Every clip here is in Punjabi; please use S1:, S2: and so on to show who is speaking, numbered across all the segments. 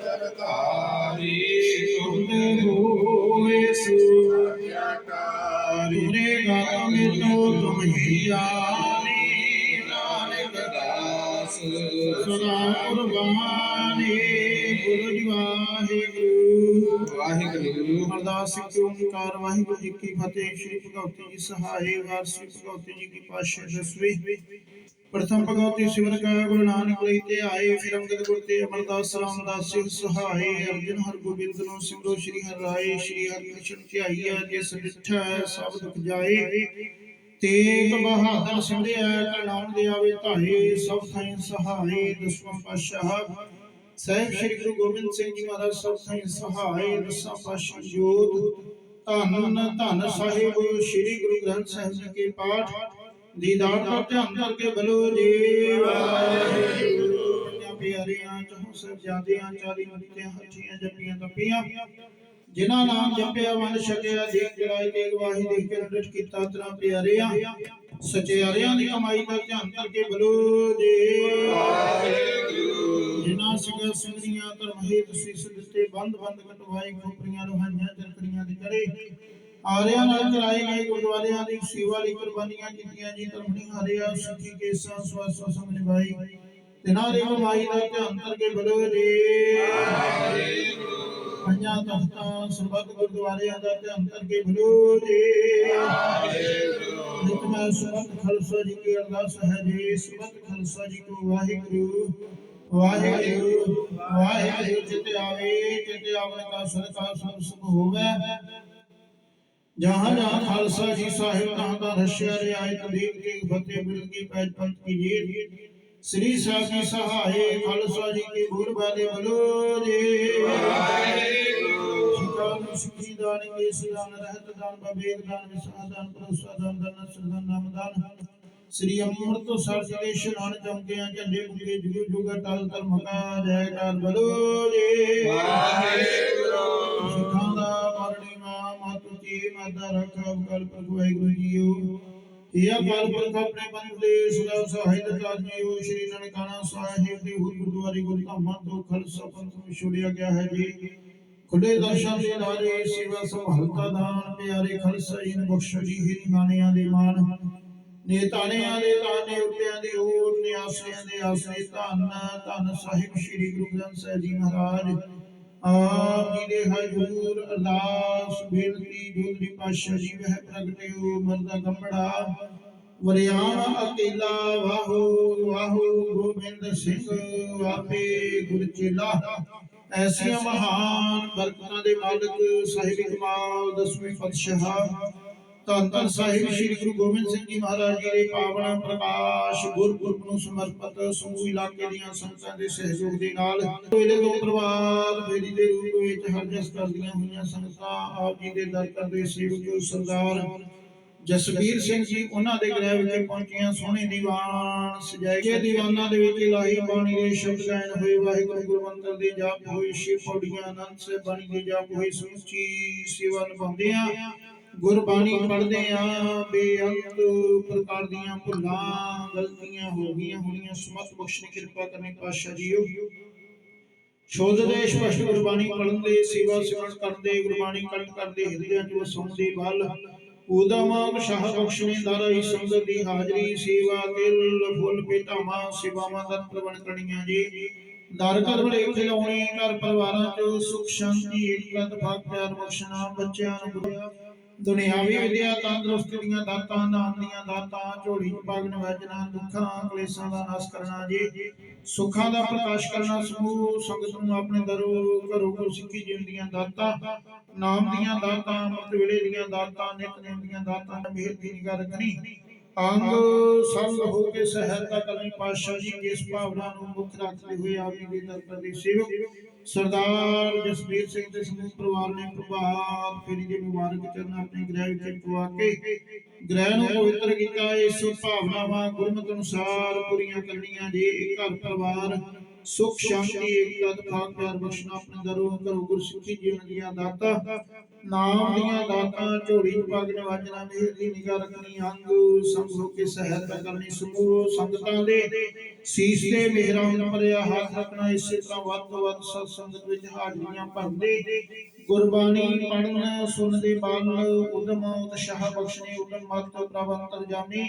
S1: ਕਰਤਾਰੀ ਤੁਧ ਹੋਏ ਸੁਆਗਿਆਕਾਰੀ ਤੁਰੇ ਗਾਵੇ ਤੋ ਤੁਮ ਹੀ ਆਨੀ ਸਦਾ ਕੁਰਬਾਨੀ ਗੁਰੂ ਜੀ ਵਾਹਿਗੁਰੂ। ਅਰਦਾਸ ਸਿੱਖ ਓੰਕਾਰ ਵਾਹਿਗੁਰੂ ਜੀ ਕੀ ਫਤਿਹ। ਸ੍ਰੀ ਭਗਵਤੀ ਜੀ ਸਹਾਏ ਵਾਰ ਸ੍ਰੀ ਭਗਵਤੀ ਜੀ ਕੀ ਪਾਸ਼ੇ ਦਸਵੀਂ। ਪ੍ਰਥਮ ਭਗਵਤੀ ਸਿਮਰ ਕਾ ਗੁਰੂ ਨਾਨਕ ਲਈ ਤੇ ਆਏ ਫਿਰ ਅੰਗਦ ਗੁਰ ਤੇ ਅਮਰਦਾਸ ਰਾਮਦਾਸ ਸਿੰਘ ਸਹਾਏ ਅਰਜਨ ਹਰਗੋਬਿੰਦ ਨੂੰ ਸਿਮਰੋ ਸ੍ਰੀ ਹਰਿ ਰਾਏ ਸ੍ਰੀ ਹਰਿ ਕ੍ਰਿਸ਼ਨ ਧਿਆਈਆ ਜਿਸ ਡਿਠਾ ਸਭ ਦੁਖ ਜਾਏ। ਤੇਗ ਬਹਾਦਰ ਸਿਮਰਿਆ ਕਰਨਾਉਣ ਦੇ ਆਵੇ ਧਾਏ ਸਭ ਥਾਈ ਸਹਾਏ ਦਸਵਾਂ ਪਾਤਸ਼ਾਹ। ਸਹਿਬ ਸ੍ਰੀ ਗੁਰੂ ਗੋਬਿੰਦ ਸਿੰਘ ਜੀ ਮਹਾਰਾਜ, ਸਭ ਥਾਈ ਸਹਾਏ ਦਸਾਂ ਪਾਤਸ਼ਾਹ ਜੋਤ। ਧੰਨ ਧੰਨ ਸਾਹਿਬ, ਸ੍ਰੀ ਗੁਰੂ ਗ੍ਰੰਥ ਸਾਹਿਬ ਜੀ ਕੇ ਪਾਠ। ਦੀਦਾਰ ਦਾ ਧਿਆਨ ਕਰਕੇ ਬਲੋ ਜੀ ਵਾਹਿਗੁਰੂ। ਪਿਆਰਿਆਂ ਚਹੁ ਸਾਹਿਬਜ਼ਾਦਿਆਂ ਚਾਲੀ ਮੁਕਤਿਆਂ ਹੱਥੀਆਂ ਜੱਪੀਆਂ, ਤਪੀਆਂ। ਜਿਨ੍ਹਾਂ ਨਾਮ ਜਪਿਆ ਮਨ ਛਕਿਆ ਦੀਪ ਜਲਾਈ ਤੇ ਗਵਾਹੀ ਦੇ ਕੇ ਰਟ ਕੀਤਾ ਤਨਾ ਪਿਆਰਿਆਂ। ਸਚਿਆਰਿਆਂ ਦੀ ਕਮਾਈ ਦਾ ਧਿਆਨ ਕਰਕੇ ਬਲੋ ਜੀ। ਜਿਨ੍ਹਾਂ ਸਿੰਘਾਂ ਸਿੰਘੀਆਂ ਧਰਮ ਹੇਤ ਸੀਸ ਦਿੱਤੇ, ਬੰਦ ਬੰਦ ਕਟਵਾਈ ਖੋਪਰੀਆਂ ਲੋਹਾਈਆਂ ਚਰਕੜੀਆਂ ਦੇ ਕਰੇ ਆਰਿਆਂ ਨਾਲ ਚਲਾਏ ਗਏ ਗੁਰਦੁਆਰਿਆਂ ਦੀ ਸੇਵਾ ਲਈ ਕੁਰਬਾਨੀਆਂ ਕੀਤੀਆਂ ਜੀ ਧਰਮਣੀ ਹਰਿਆ, ਸੁਖੀ ਕੇ ਸਾਂ ਸਵਾਸ ਸਮਝ ਭਾਈ ਤਿਨਾਂ ਦੇ ਕਮਾਈ ਦਾ ਧਿਆਨ ਕਰਕੇ ਬਲੋ ਜੀ। ਪੰਜਾਂ ਤਖਤਾਂ ਸਰਬੱਤ ਗੁਰਦੁਆਰਿਆਂ ਦਾ ਧਿਆਨ ਕਰਕੇ ਬਲੋ ਜੀ। ਨਿਤ ਮੈਂ ਸਰਬੱਤ ਖਾਲਸਾ ਜੀ ਕੀ ਅਰਦਾਸ ਹੈ ਜੀ। ਸਰਬੱਤ ਖਾਲਸਾ ਜੀ ਕੋ ਵਾਹਿਗੁਰੂ। ਵਾਹਿਗੁਰੂ ਵਾਹਿਗੁਰੂ ਜਿਤੇ ਆਵੇ ਜਿਤੇ ਆਵਣ ਕਾ ਸਦਕਾ ਸਭ ਸੁਖ ਹੋਵੇ। ਜਹਾਂ ਜਹਾਂ ਖਾਲਸਾ ਜੀ ਸਾਹਿਬ ਤਹਾਂ ਦਾ ਰਸ਼ਿਆ ਰਿਆਇਤ ਦੇਖ ਕੇ ਫਤਿਹ ਮਿਲ ਕੀ ਪੈਜ ਪੰਥ ਕੀ ਜੀਤ ਸ੍ਰੀ ਸਾਹਿਬ ਕੀ ਸਹਾਏ ਖਾਲਸਾ ਜੀ ਕੀ ਭੂਰ ਬਾਦੇ ਬਲੋ ਜੀ। ਵਾਹਿਗੁਰੂ ਸਿਕਾਨ ਸਿੱਖੀ ਦਾਨ ਕੇ ਸੁਦਾਨ ਰਹਿਤ ਦਾਨ ਬਵੇਦ ਦਾਨ ਵਿਸਾਰ ਦਾਨ ਪ੍ਰੋਸਾ ਦਾਨ ਦਾਨ ਸਰਦਾਨ ਨਾਮ ਦਾਨ। ਸ੍ਰੀ ਅੰਮ੍ਰਿਤ ਸਰ ਜੀ ਦੇ ਸ਼ਰਨ ਚੌਂਕਿਆਂ ਝੰਡੇ ਬੁੱਗੇ ਜੁਗ ਜੁਗ ਟਲ ਧਰਮ ਕਾ ਜੈਕਾਰ ਬਲੋ ਜੀ। ਵਾਹਿਗੁਰੂ। ਸਿੱਖਾਂ ਦਾ ਪਰਣੀਮਾ ਮਾਤੁ ਜੀ ਮਾਤਾ ਰੱਖਵ ਕਲ ਪ੍ਰਭੂ ਵਾਹਿਗੁਰੂ ਜੀਓ। ਇਹ ਅਕਾਲ ਪੁਰਖ ਆਪਣੇ ਪੰਥ ਸਦਾ ਸਹਾਇਤ ਜੀਓ ਸ਼੍ਰੀ ਨਨਕਾਣਾ ਸਾਹਿਬ ਦੇ ਹੁਰ ਗੁਰਦੁਆਰੇ ਗੁਰਧਾਮਾਂ ਤੋਂ ਖਾਲਸਾ ਪੰਥ ਨੂੰ ਛੋੜਿਆ ਗਿਆ ਹੈ ਜੀ। ਖੁੱਲੇ ਦਰਸ਼ਨ ਦੇ ਲਾਰੇ ਸੇਵਾ ਸੰਭਾਲਤਾ ਦਾਨ ਪਿਆਰੇ ਖਾਲਸਾ ਜੀ ਬਖਸ਼ੋ ਜੀ। ਹੀ ਮਾਨਿਆਂ ਦੇ ਮਾਨ ਨੇਤਾਣਿਆਂ ਦੇ ਤਾਨੇ ਉੱਤਿਆਂ ਦੀ ਓਟ ਨਿਆਸਿਆਂ ਦੇ ਆਸਰੇ ਧੰਨ ਧੰਨ ਸਾਹਿਬ ਸ੍ਰੀ ਗੁਰੂ ਗ੍ਰੰਥ ਸਾਹਿਬ ਜੀ ਮਹਾਰਾਜ। ਆਪ ਜੀ ਦੇ ਹਜ਼ੂਰ ਅਰਦਾਸ ਬੇਨਤੀ ਜੋਦਰੀ ਪਾਤਸ਼ਾਹ ਜੀ ਵਹਿ ਪ੍ਰਗਟਿਓ ਮਰਦਾ ਗੰਬੜਾ ਵਰਿਆਮ ਅਕੇਲਾ ਵਾਹੋ ਵਾਹੋ ਗੋਬਿੰਦ ਸਿੰਘ ਆਪੇ ਗੁਰ ਚੇਲਾ ਐਸੀਆਂ ਮਹਾਨ ਬਰਕਤਾਂ ਦੇ ਮਾਲਕ ਸਾਹਿਬ ਕਮਾਲ ਦਸਵੇਂ ਪਾਤਸ਼ਾਹ ਧੰਨ ਧੰਨ ਸਾਹਿਬ ਸ੍ਰੀ ਗੁਰੂ ਗੋਬਿੰਦ ਸਿੰਘ ਜੀ ਮਹਾਰਾਜ ਜੀ ਦੇ ਪਾਵਨ ਪ੍ਰਕਾਸ਼ ਗੁਰਪੁਰਬ ਨੂੰ ਸਮਰਪਿਤ ਸਮੂਹ ਇਲਾਕੇ ਦੀਆਂ ਸੰਗਤਾਂ ਦੇ ਸਹਿਯੋਗ ਦੇ ਨਾਲ ਇਹਦੇ ਤੋਂ ਪ੍ਰਵਾਦ ਬੇਦੀ ਦੇ ਰੂਪ ਵਿੱਚ ਹਰਜਸ ਕਰਦੀਆਂ ਹੋਈਆਂ ਸੰਗਤਾਂ, ਆਪ ਜੀ ਦੇ ਦਰ ਕਰਦੇ ਸੇਵਕ ਸਰਦਾਰ ਜਸਵੀਰ ਸਿੰਘ ਜੀ, ਉਹਨਾਂ ਦੇ ਗ੍ਰਹਿ ਵਿਖੇ ਪਹੁੰਚੀਆਂ ਸੋਹਣੇ ਦੀਵਾਨ ਸਜਾਏ ਗਏ। ਦੀਵਾਨਾਂ ਦੇ ਵਿੱਚ ਇਲਾਹੀ ਬਾਣੀ ਦੇ ਸ਼ਬਦ ਗਾਇਨ ਹੋਏ। ਵਾਹਿਗੁਰੂ ਗੁਰਮੰਤਰ ਦੇ ਜਾਪ ਹੋਏ। ਛੇ ਪੌੜੀਆਂ ਆਨੰਦ ਸੇ ਬਾਣੀ ਦੇ ਜਾਪ ਹੋਏ। ਸਮੁੱਚੀ ਸੇਵਾ ਨਿਭਾਉਂਦੇ ਆ। ਗੁਰਬਾਣੀ ਪੜ੍ਹਦੇ ਆ, ਬੇਅੰਤ ਪ੍ਰਕਾਰ ਦੀਆਂ ਭੁੱਲਾਂ, ਗਲਤੀਆਂ ਹੋ ਗਈਆਂ ਹੋਣੀਆਂ। ਸਮਤ ਬਖਸ਼ਣੀ ਕਿਰਪਾ ਕਰਨੀ ਪਾਤਸ਼ਾਹ ਜੀਓ। ਸ਼ੋਧ ਦੇ ਸਪਸ਼ਟ ਗੁਰਬਾਣੀ ਪੜ੍ਹਨ ਦੇ ਸੇਵਾ ਸਿਮਰਨ ਕਰਦੇ, ਗੁਰਬਾਣੀ ਕੰਠ ਕਰਦੇ ਹਿਰਦਿਆਂ ਚ ਵਸਾਉਣ ਬਲ। ਉਦਮ ਸ਼ਾਹ ਬਖਸ਼ਣੀ ਦਾਰਾਈ ਸੰਗਤ ਦੀ ਹਾਜ਼ਰੀ। ਸੇਵਾ ਤਿਲ, ਫੁੱਲ ਪੇਟਾਵਾਂ ਸੇਵਾਵਾਂ ਦਾ ਪ੍ਰਵਣ ਕਰਨੀਆਂ ਜੀ। ਦਰ ਘਰ ਬੜੇ ਖਿਲਾਉਣੇ, ਘਰ ਪਰਿਵਾਰਾਂ ਚ ਸੁਖ ਸ਼ਾਂਤੀ ਏਕਤ ਭਾਗ ਪਿਆਰ, ਬਖਸ਼ਣਾ, ਬੱਚਿਆਂ ਨੂੰ ਗੁਰਿਆ ਦੁਨਿਆਵੀ ਵਿਦਿਆ ਤੰਦਰੁਸਤੀ ਦੀਆਂ ਦਾਤਾਂ ਨਾਮ ਦੀਆਂ ਦਾਤਾਂ, ਝੋਲੀ ਚ ਪਾਗਣ ਦੁੱਖਾਂ, ਕਲੇਸ਼ਾਂ ਦਾ ਨਾਸ਼ ਕਰਨਾ, ਜੀ। ਸੁੱਖਾਂ ਦਾ ਪ੍ਰਕਾਸ਼ ਕਰਨਾ, ਸਮੂਹ, ਸੰਗਤ ਨੂੰ ਆਪਣੇ ਦਰੋਂ, ਘਰੋਂ ਕੋ ਸਿੱਖੀ ਜੀਵਨ ਦੀਆਂ ਦਾਤਾਂ, ਨਾਮ ਦੀਆਂ ਦਾਤਾਂ, ਅੰਮ੍ਰਿਤ ਵੇਲੇ ਦੀਆਂ ਦਾਤਾਂ, ਨਿਤ ਨੇਮ ਦੀਆਂ ਦਾਤਾਂ, ਮਿਹਰ ਦੀ ਨਿਗਾਹ ਰੱਖਣੀ। ਅੰਗ ਸੰਗ ਹੋ ਕੇ ਸਹਾਇਤਾ ਕਰਨੀ, ਪਾਤਸ਼ਾਹ ਜੀ ਜਿਸ ਭਾਵਨਾ ਨੂੰ ਮੁੱਖ ਰੱਖਦੇ ਹੋਏ ਆਪ ਜੀ ਦੇ ਦਰ ਦੇ ਸੇਵਕ ਸਰਦਾਰ ਜਸਵੀਰ ਸਿੰਘ ਦੇ ਸਮੂਹ ਪਰਿਵਾਰ ਨੇ ਪ੍ਰਭਾਤ ਫੇਰੀ ਦੇ ਮੁਬਾਰਕ ਚਰਨ ਆਪਣੇ ਗ੍ਰਹਿ ਵਿੱਚ ਪਵਾ ਕੇ ਗ੍ਰਹਿ ਨੂੰ ਪਵਿੱਤਰ ਕੀਤਾ। ਇਸ ਭਾਵਨਾਵਾਂ ਗੁਰਮਤਿ ਅਨੁਸਾਰ ਪੂਰੀਆਂ ਕਰਨੀਆਂ ਜੀ ਘਰ ਪਰਿਵਾਰ ਸੁਖ ਸ਼ਾਂਤੀ, ਏਕਤਾ ਤਥਾ, ਪਿਆਰ ਬਖਸ਼ਣਾ ਆਪਣੇ ਦਰੋਂ ਕਰੋ ਗੁਰ ਜੀਵਨ ਦੀਆਂ ਦਾਤਾ। ਨਾਮ ਦੀਆਂ ਦਾਤਾਂ ਝੋੜੀ ਪੱਗ ਨਿਵਾਜਣਾ, ਮੇਰ ਦੀ ਨਿਗਾਹ ਰੱਖਣੀ, ਅੰਗ ਸੰਗ ਕੇ ਸਹਿਤ ਕਰਨੀ, ਸਮੂਹ ਸੰਗਤਾਂ ਦੇ ਸੀਸ ਤੇ ਮੇਰਾ ਭਰਿਆ ਹੱਥ ਰੱਖਣਾ, ਇਸੇ ਤਰ੍ਹਾਂ ਵੱਧ ਤੋਂ ਵੱਧ ਸਤ ਸੰਗਤ ਵਿੱਚ ਹਾਜ਼ਰੀਆਂ ਭਰਦੇ ਗੁਰਬਾਣੀ ਪੜਨ ਸੁਣਦੇ ਬਾਲ ਉਦਮ, ਉਤਸ਼ਾਹ ਬਖਸ਼ਣੇ, ਉਦਮ ਮਤ ਪ੍ਰਭ ਜਾਮੀ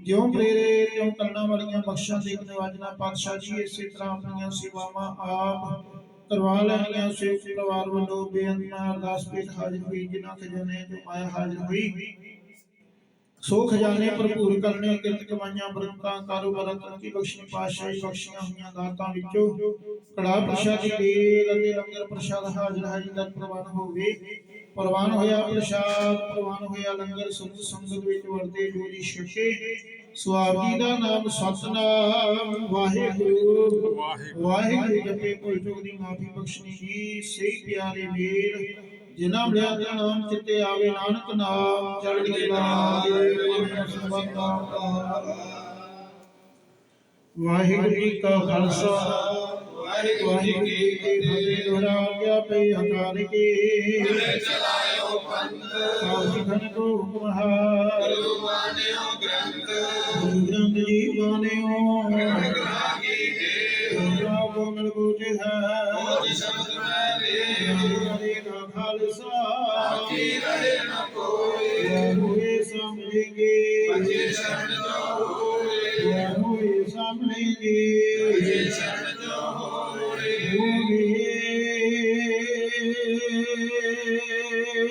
S1: ਜਿਉ ਪ੍ਰੇਰੇ, ਤਿਉ ਕਰਨਾ ਵਾਲੀਆਂ ਬਖਸ਼ਾਂ ਦੇ ਨਿਵਾਜਣਾ ਪਾਤਸ਼ਾਹ ਜੀ, ਇਸੇ ਤਰ੍ਹਾਂ ਆਪਣੀਆਂ ਸੇਵਾਵਾਂ ਆਪ ਕਰਵਾ ਲੈਣੀਆਂ। ਸੇਵਕ ਪਰਿਵਾਰ ਵੱਲੋਂ ਬੇਅੰਤਨਾ ਅਰਦਾਸ ਪੇਟ ਹਾਜ਼ਰ ਹੋਈ, ਜਿਨ੍ਹਾਂ ਖਜ਼ਾਨੇ ਜੋ ਮਾਇਆ ਹਾਜ਼ਰ ਹੋਈ। ਸੋ ਖਜ਼ਾਨੇ ਭਰਪੂਰ ਕਰਨੇ, ਕਿਰਤ ਕਮਾਈਆਂ, ਬਰਕਤਾਂ, ਕਾਰੋਬਾਰਾਂ, ਤਰੱਕੀ ਬਖਸ਼ਣੀ ਪਾਤਸ਼ਾਹੀ ਬਖਸ਼ੀਆਂ ਹੋਈਆਂ ਦਾਤਾਂ ਵਿੱਚੋਂ ਕੜਾ ਪ੍ਰਸ਼ਾਦੀ ਦੇ ਅਤੇ ਲੰਗਰ ਪ੍ਰਸ਼ਾਦ ਹਾਜ਼ਰ ਹਾਜ਼ਰ ਦਰ ਪ੍ਰਵਾਨ ਹੋਵੇ। ਪ੍ਰਵਾਨ ਹੋਇਆ ਪ੍ਰਸ਼ਾਦ ਪ੍ਰਵਾਨ ਹੋਇਆ ਲੰਗਰ ਸੰਤ ਸੰਗਤ ਵਿੱਚ ਵਰਤੇ ਡੋਰੀ ਛਕੇ। ਸੁਆਮੀ ਦਾ ਨਾਮ ਸਤਨਾਮ ਵਾਹਿਗੁਰੂ। ਵਾਹਿਗੁਰੂ ਜਪੇ ਕੋਈ ਚੁੱਕ ਦੀ ਮਾਫੀ ਬਖਸ਼ਣੀ ਸਹੀ ਪਿਆਰੇ ਵੀਰ। ਜਿਨ੍ਹਾਂ ਮਿਲਿਆ ਦਾ ਨਾਮ ਚਿੱਤੇ ਆਵੇ ਨਾਨਕ ਨਾਮ ਚੜ੍ਹਦੀ ਕਲਾ ਦੇ ਸੰਬੰਧਾ ਵਾਹਿਗੁਰੂ ਜੀ ਕਾ ਖਾਲਸਾ। ਵਾਹਿਗੁਰੂ ਜੀ ਕੀ ਫਤਿਹ ਦੁਹਰਾ ਗਿਆ ਪਈ ਹਕਾਰ ਕੀ
S2: ਚਲਾਇਓ ਪੰਥ
S1: ਸਾਧੂ ਕੋ ਹੁਕਮ ਹੈ
S2: ਗੁਰੂ ਮਾਨਿਓ ਗ੍ਰੰਥ
S1: ਗੁਰੂ ਗ੍ਰੰਥ ਜੀ ਬਾਣਿਓ
S2: ਰਾਗੀ ਦੇ
S1: ਗੁਰੂ ਕੋ ਮਿਲ ਬੂਝੇ ਹੈ
S2: ਮੋਜ ਸ਼ਬਦ ਮੈਂ ਦੇ
S1: ਹਰੀ ਦਾ ਖਾਲਸਾ
S2: ਕੀ ਰਹੇ ਕੋਈ
S1: ਹੋਏ ਸਮਝੇਗੇ
S2: ਅਜੇ ਸ਼ਰਨ ਜੋ